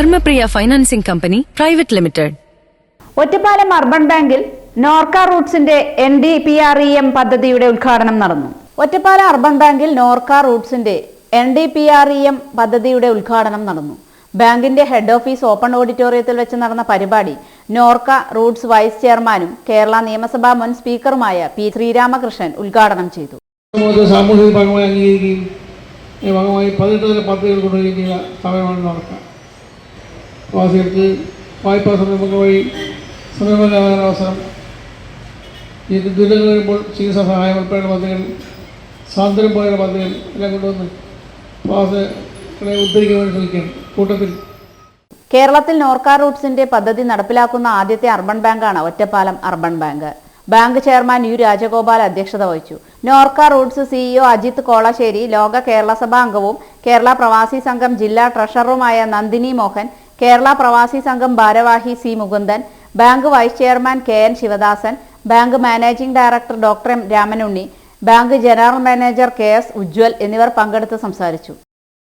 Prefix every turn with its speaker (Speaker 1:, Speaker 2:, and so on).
Speaker 1: Dharmapriya financing company private limited.
Speaker 2: Ottapalam urban ബാങ്കിൽ Norka റൂട്ട്സിന്റെ N D P R E M പദ്ധതിയുടെ ഉദ്ഘാടനം നടന്നു. Ottapalam urban ബാങ്കിൽ Norka റൂട്ട്സിന്റെ N D P R E M പദ്ധതിയുടെ ഉദ്ഘാടനം നടന്നു. ബാങ്കിന്റെ ഹെഡ് ഓഫീസ് ഓപ്പൺ ഓഡിറ്റോറിയത്തിൽ വെച്ച് നടന്ന പരിപാടി നോർക്ക റൂട്ട്സ് വൈസ് ചെയർമാനും കേരള നിയമസഭാ മുൻ സ്പീക്കറുമായ പി ശ്രീരാമകൃഷ്ണൻ ഉദ്ഘാടനം ചെയ്തു.
Speaker 3: സാമൂഹിക ഭാഗമായി അംഗീകരിക്കുകയും ഈ ഭാഗമായി പതിനെട്ട് തരം പദ്ധതികൾ കൊണ്ടുവരികയും ചെയ്ത സമയമാണ് നടക്കുക പ്രവാസികൾക്ക് വായ്പാ സംരംഭങ്ങൾ വഴി സംരംഭമാകാൻ അവസരം. ഈ ദുരിതങ്ങൾ വരുമ്പോൾ ചികിത്സാ സഹായം ഉൾപ്പെടെയുള്ള പദ്ധതികൾ സാന്ത്വനം പോലെയുള്ള പദ്ധതികൾ എല്ലാം കൊണ്ടുവന്ന് പ്രവാസികളെ ഉദ്ധരിക്കാൻ വേണ്ടി കൂട്ടത്തിൽ
Speaker 2: കേരളത്തിൽ നോർക്ക റൂട്ട്സിന്റെ പദ്ധതി നടപ്പിലാക്കുന്ന ആദ്യത്തെ അർബൻ ബാങ്കാണ് Ottapalam urban bank. Bank chairman U Rajagopal അധ്യക്ഷത വഹിച്ചു. നോർക്ക റൂട്ട്സ് സിഇഒ അജിത് കോളശ്ശേരി ലോക കേരള സഭാ അംഗവും കേരള പ്രവാസി സംഘം ജില്ലാ ട്രഷററുമായ നന്ദിനി മോഹൻ കേരള പ്രവാസി സംഘം ഭാരവാഹി C Mukundan bank vice chairman K N Sivadasan bank managing director doctor M Ramanunni bank general manager K S Ujwal എന്നിവർ പങ്കെടുത്ത് സംസാരിച്ചു.